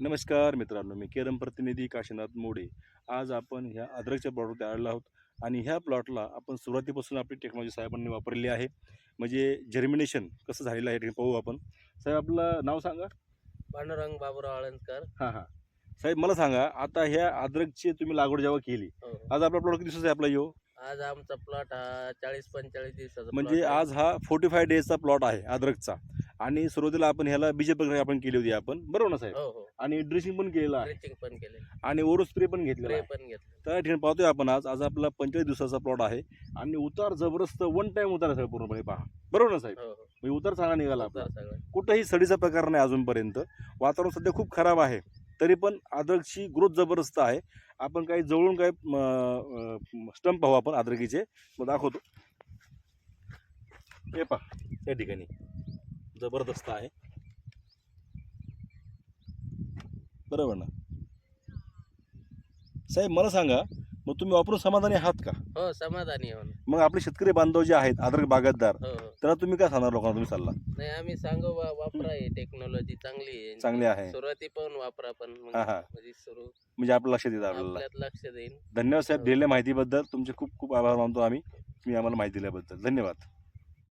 नमस्कार मित्रांनो मी केरम प्रतिनिधी काशीनाथ मोडे. आज आपण ह्या अद्रकच्या प्लॉटवरती आलेलो आहोत आणि ह्या प्लॉटला आपण सुरुवातीपासून आपली टेक्नॉलॉजी साहेबांनी वापरलेली आहे. म्हणजे जर्मिनेशन कसं झालेलं आहे पाहू आपण. साहेब आपलं नाव सांगा. पांडुरंग बाबूराव आळंदकर. हां हां. साहेब मला सांगा आता ह्या अद्रकची तुम्ही लागवड जेव्हा केली हो. आज आपला प्लॉट किती दिवसाचा आहे आपला यो? आज आमचा प्लॉट हा चाळीस पंचेचाळीस दिवसाचा म्हणजे. आज हा फोर्टी फाय डेजचा प्लॉट आहे अद्रकचा. आणि सुरुवातीला आपण ह्याला बीज प्रक्रिया आपण केली होती आपण. बरोबर ना साहेब? हो हो. आणि ड्रेसिंग पण केलेलं आहे. ड्रेचिंग पण केले आणि ओरो स्प्रे पण घेतलेला स्प्रे आहे. पण घेतले त्या ठिकाणी पाहतोय आपण आज. आज आपला पंचेचाळीस दिवसाचा प्लॉट आहे. आणि उतार जबरदस्त वन टाइम उतार आहे साहेब पूर्णपणे पहा. बरोबर ना साहेब? हो हो. म्हणजे उतार चांगला निघाला आपला. सगळं कुठंही सडीचा प्रकार नाही अजूनपर्यंत. वातावरण सध्या खूप खराब आहे. तरी पण अद्रकची ग्रोथ जबरदस्त आहे. आपण काही जवळून काय स्टंप पाहू आपण अद्रकीचे मग दाखवतो. हे पहा. त्या ठिकाणी. जबरदस्त आहे. बरोबर ना? साहेब मला सांगा मग तुम्ही वापरून समाधानी आहात का? हो समाधानी हो ना. मग आपले शेतकरी बांधव जे आहेत अद्रक बागायतदार हो. हो त्यांना तुम्ही काय सांगणार लोकांना? तुम्ही सल्ला नाही आम्ही सांगू बा वापरा हे टेक्नॉलॉजी चांगली आहे. चांगली आहे. सुरुवाती पण वापरा पण मग हा, हा. म्हणजे सुरू. म्हणजे आपलं लक्षात येतं आपल्याला आपल्यात लक्ष देईन. धन्यवाद साहेब दिलेल्या माहितीबद्दल. तुमचे खूप खूप आभार मानतो आम्ही. तुम्ही आम्हाला माहिती दिल्याबद्दल. धन्यवाद.